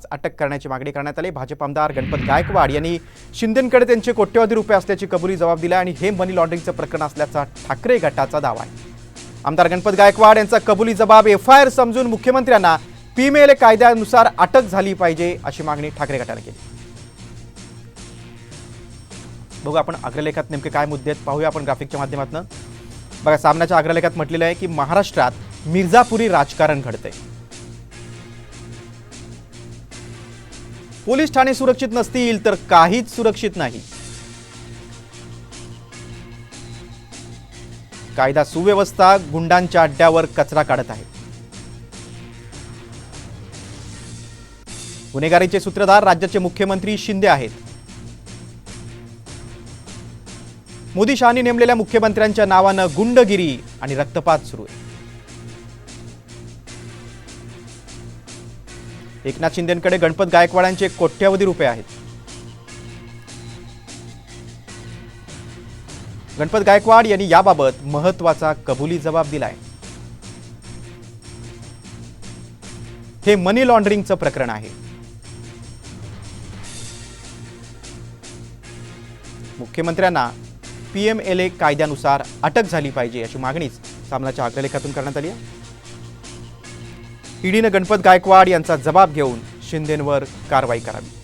असतानाच अटक करण्याची मागणी करण्यात आली. भाजप आमदार गणपत गायकवाड यांनी शिंदेंकडे त्यांचे कोट्यवधी रुपये असल्याची कबुली जबाब दिला आणि हे मनी लॉन्ड्रिंगचं प्रकरण असल्याचा ठाकरे गटाचा दावा आहे. आमदार गणपत गायकवाड यांचा कबुली जबाब एफ आय आर समजून मुख्यमंत्र्यांना पीमेल कायद्यानुसार अटक झाली पाहिजे अशी मागणी ठाकरे गटाने केली. बघू आपण अग्रलेखात नेमके काय मुद्दे आहेत पाहूया आपण ग्राफिकच्या माध्यमातून. बघा सामन्याच्या अग्रलेखात म्हटलेलं आहे की महाराष्ट्रात मिर्झापुरी राजकारण घडतंय. पोलीस ठाणे सुरक्षित नसतील तर काहीच सुरक्षित नाही. कायदा सुव्यवस्था गुंडांच्या अड्ड्यावर कचरा काढत आहे. गुन्हेगारीचे सूत्रधार राज्याचे मुख्यमंत्री शिंदे आहेत. मोदी शहानी नेमलेल्या मुख्यमंत्र्यांच्या नावानं गुंडगिरी आणि रक्तपात सुरू आहे. एकनाथ शिंदेकडे गणपत गायकवाडांचे कोट्यवधी रुपये आहेत. गणपत गायकवाड यांनी याबाबत महत्त्वाचा कबुली जबाब दिलाय. हे मनी लॉन्ड्रिंगचं प्रकरण आहे. मुख्यमंत्र्यांना पीएमएलए कायद्यानुसार अटक झाली पाहिजे अशी मागणीच सामनाच्या अग्रलेखातून करण्यात आली आहे. ईडीनं गणपत गायकवाड यांचा जबाब घेऊन शिंदेंवर कारवाई करावी.